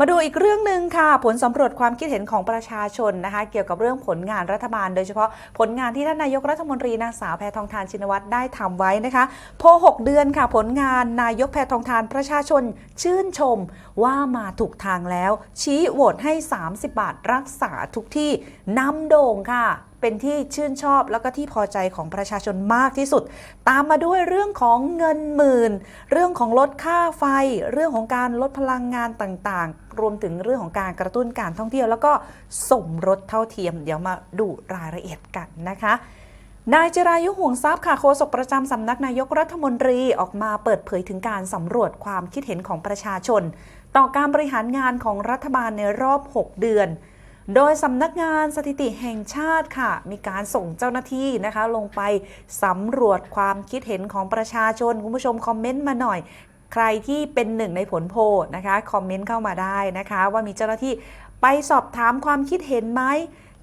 มาดูอีกเรื่องหนึ่งค่ะ ผลสำรวจความคิดเห็นของประชาชนนะคะ เกี่ยวกับเรื่องผลงานรัฐบาล โดยเฉพาะผลงานที่ท่านนายกรัฐมนตรีนางสาวแพทองทานชินวัตรได้ทำไว้นะคะโพ6เดือนค่ะ ผลงานนายกแพทองทานประชาชนชื่นชมว่ามาถูกทางแล้ว ชี้โหวตให้ 30 บาทรักษาทุกที่นำโด่งค่ะ เป็นที่ชื่นชอบแล้วก็ที่พอใจของประชาชนมากที่สุด ตามมาด้วยเรื่องของเงินหมื่น เรื่องของลดค่าไฟ เรื่องของการลดพลังงานต่างๆ รวมถึงเรื่องของการกระตุ้นการท่องเที่ยว แล้วก็สมรสเท่าเทียม เดี๋ยวมาดูรายละเอียดกันนะคะนายจรายุห่วงทรัพย์ค่ะโฆษกประจำสำนักนายกรัฐมนตรีออกมาเปิดเผยถึงการสำรวจความคิดเห็นของประชาชน ต่อการบริหารงานของรัฐบาลในรอบ 6 เดือน โดยสำนักงานสถิติแห่งชาติค่ะ มีการส่งเจ้าหน้าที่นะคะ ลงไปสำรวจความคิดเห็นของประชาชน คุณผู้ชมคอมเมนต์มาหน่อย ใครที่เป็นหนึ่งในผลโพลนะคะ คอมเมนต์เข้ามาได้นะคะ ว่ามีเจ้าหน้าที่ไปสอบถามความคิดเห็นไหม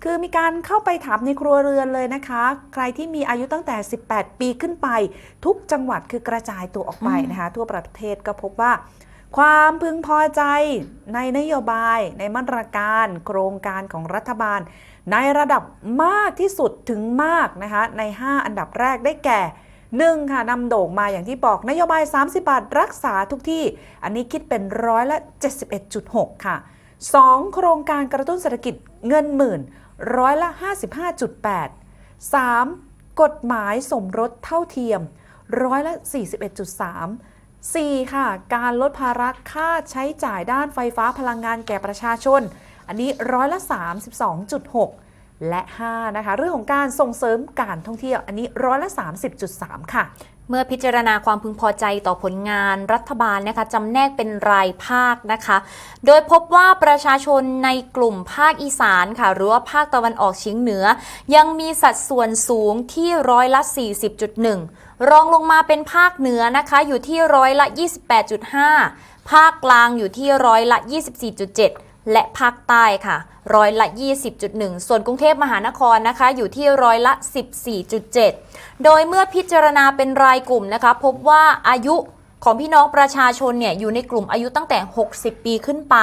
คือมีการเข้าไปถามในครัวเรือนเลยนะคะ ใครที่มีอายุตั้งแต่ 18 ปีขึ้นไป ทุกจังหวัดคือกระจายตัวออกไปนะคะ ทั่วประเทศก็พบว่า ความพึงพอใจในนโยบายในมาตรการโครงการของรัฐบาล ในระดับมากที่สุดถึงมากนะคะใน 5 อันดับแรกได้แก่1ค่ะนำโด่งมาอย่างที่บอกนโยบาย 30 บาทรักษาทุกที่ อันนี้คิดเป็นร้อยละ 71.6 ค่ะ 2. โครงการกระตุ้นเศรษฐกิจเงินหมื่นร้อยละ 55.8 3. กฎหมายสมรสเท่าเทียมร้อยละ 41.3 4. ค่ะ การลดภาระค่าใช้จ่ายด้านไฟฟ้าพลังงานแก่ประชาชน อันนี้ร้อยละ 32.6 และ 5 นะคะ เรื่องของการส่งเสริมการท่องเที่ยว อันนี้ร้อยละ 30.3 ค่ะ เมื่อพิจารณาความพึงพอใจต่อผลงานรัฐบาลนะคะจำแนกเป็นรายภาคนะคะ โดยพบว่าประชาชนในกลุ่มภาคอีสานค่ะหรือว่าภาคตะวันออกเฉียงเหนือ ยังมีสัดส่วนสูงที่ร้อยละ 40.1 รองลงมาเป็นภาคเหนือนะคะอยู่ที่ร้อยละ 28.5 ภาคกลางอยู่ที่ร้อยละ 24.7 และภาคใต้ค่ะ ร้อยละ 20.1 ส่วนกรุงเทพมหานครนะคะ อยู่ที่ร้อยละ 14.7 โดยเมื่อพิจารณาเป็นรายกลุ่มนะคะ พบว่าอายุ ของพี่น้องประชาชนเนี่ยอยู่ในกลุ่มอายุตั้งแต่ 60 ปีขึ้นไป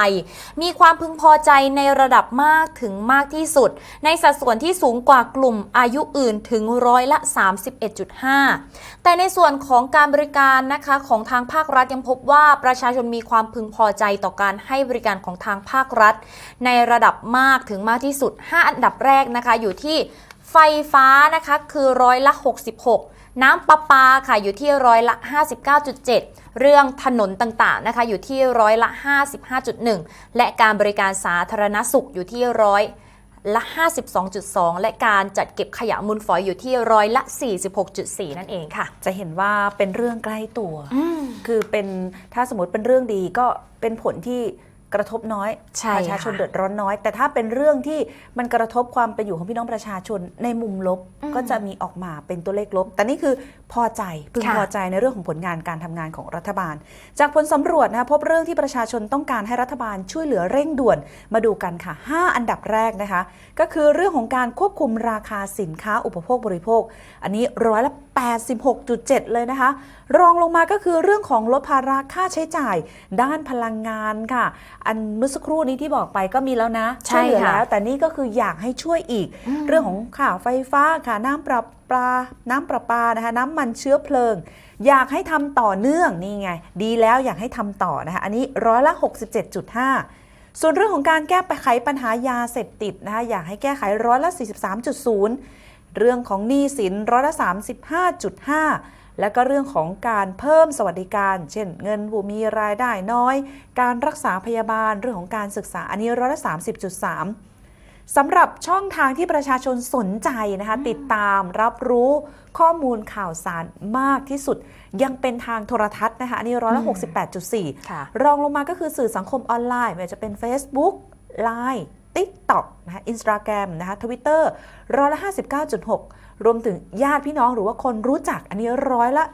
มีความพึงพอใจในระดับมากถึงมากที่สุด ในสัดส่วนที่สูงกว่ากลุ่มอายุอื่นถึงร้อยละ 31.5 แต่ในส่วนของการบริการนะคะของทางภาครัฐยังพบว่าประชาชนมีความพึงพอใจต่อการให้บริการของทางภาครัฐ ในระดับมากถึงมากที่สุด 5 อันดับแรกนะคะอยู่ที่ ไฟฟ้านะคะคือร้อยละ 66 น้ำประปาค่ะอยู่ที่ร้อยละ 59.7 เรื่องถนนต่างๆนะคะอยู่ที่ร้อยละ 55.1 และการบริการสาธารณสุขอยู่ที่ร้อยละ 52.2 และการจัดเก็บขยะมูลฝอยอยู่ที่ร้อยละ 46.4 นั่นเองค่ะ จะเห็นว่าเป็นเรื่องใกล้ตัว คือเป็นถ้าสมมติเป็นเรื่องดีก็เป็นผลที่ กระทบน้อย ใช่ประชาชนค่ะ เดือดร้อนน้อย แต่ถ้าเป็นเรื่องที่มันกระทบความเป็นอยู่ของพี่น้องประชาชนในมุมลบอืมก็จะมีออกมาเป็นตัวเลขลบ แต่นี่คือพอใจพึงค่ะพอใจในเรื่องของผลงานการทำงานของรัฐบาล จากผลสำรวจนะคะพบเรื่องที่ประชาชนต้องการให้รัฐบาลช่วยเหลือเร่งด่วนมาดูกันค่ะ 5 อันดับแรกนะคะ ก็คือเรื่องของการควบคุมราคาสินค้าอุปโภคบริโภค อันนี้ร้อยละ 86.7 เลยนะคะ รองลงมาก็คือเรื่องของลดภาระค่าใช้จ่าย ด้านพลังงานค่ะอันเมื่อสักครู่นี้ที่บอกไปก็มีแล้วนะใช่ช่วยเหลือค่ะแล้ว แต่นี่ก็คืออยากให้ช่วยอีกเรื่องของค่าไฟฟ้าค่ะน้ำประปาน้ำประปานะคะน้ำมันเชื้อเพลิง อยากให้ทำต่อเนื่องนี่ไง ดีแล้วอยากให้ทำต่อนะคะอันนี้ร้อยละ 67.5 ส่วนเรื่องของการแก้ไขปัญหายาเสพติดนะคะอยากให้แก้ไขร้อยละ 43.0 เรื่องของหนี้สินร้อยละ 35.5 แล้วก็เรื่องของการเพิ่มสวัสดิการ เช่น เงินผู้มีรายได้น้อย การรักษาพยาบาลเรื่องของการศึกษาอันนี้ร้อยละ30.3สำหรับช่องทางที่ประชาชนสนใจนะคะติดตามรับรู้ข้อมูลข่าวสารมากที่สุด ยังเป็นทางโทรทัศน์นะคะอันนี้ร้อยละ68.4ค่ะรองลงมาก็คือสื่อสังคมออนไลน์ไม่ว่าจะเป็น Facebook Line TikTok นะคะ Instagram นะคะ Twitter ร้อยละ 59.6 รวมถึงญาติพี่น้องหรือว่าคนรู้จักอันนี้ร้อยละ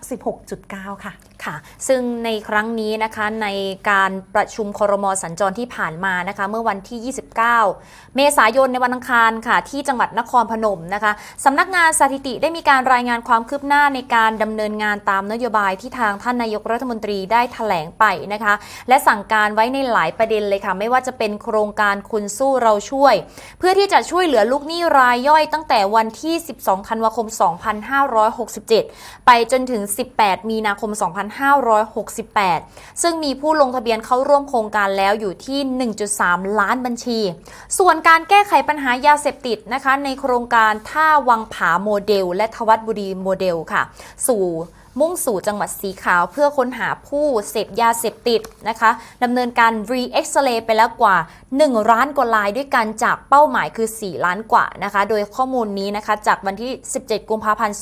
16.9 ค่ะ ค่ะ ซึ่งในครั้งนี้นะคะในการประชุมครมสัญจรที่ผ่านมานะคะ เมื่อวันที่ 29 เมษายนในวันอังคารค่ะ ที่จังหวัดนครพนมนะคะสำนักงานสถิติได้มีการรายงานความคืบหน้าในการดำเนินงานตามนโยบายที่ทางท่านนายกรัฐมนตรีได้แถลงไปนะคะ และสั่งการไว้ในหลายประเด็นเลยค่ะ ไม่ว่าจะเป็นโครงการคุณสู้เราช่วย เพื่อที่จะช่วยเหลือลูกหนี้รายย่อยตั้งแต่วันที่ 12 ธันวาคม 2567 ไปจนถึง 18 มีนาคม 2 5 2568 ซึ่งมีผู้ลงทะเบียนเข้าร่วมโครงการแล้วอยู่ที่ 1.3 ล้านบัญชี ส่วนการแก้ไขปัญหายาเสพติดนะคะ ในโครงการท่าวังผาโมเดล และทวัดบุรีโมเดลค่ะ สู่มุ่งสู่จังหวัดสีขาวเพื่อค้นหาผู้เสพยาเสพติดนะคะดำเนินการ re-x-ray ไปแล้วกว่า 1 ล้านกว่าลายด้วยกันจากเป้าหมายคือ 4 ล้านกว่านะคะ โดยข้อมูลนี้นะคะจากวันที่ 17 กุมภาพันธ์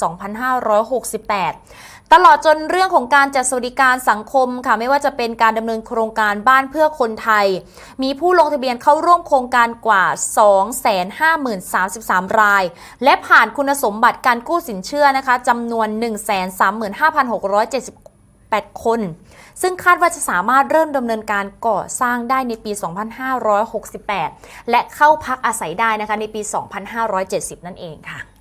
2568 ตลอดจนเรื่องของการจัดสวัสดิการสังคมค่ะไม่ว่าจะเป็นการดำเนินโครงการบ้านเพื่อคนไทย มีผู้ลงทะเบียนเข้าร่วมโครงการกว่า 250,33 ราย และผ่านคุณสมบัติการกู้สินเชื่อนะคะจำนวน 135,678คน ซึ่งคาดว่าจะสามารถเริ่มดำเนินการก่อสร้างได้ในปี 2568 และเข้าพักอาศัยได้นะคะในปี 2570 นั่นเองค่ะ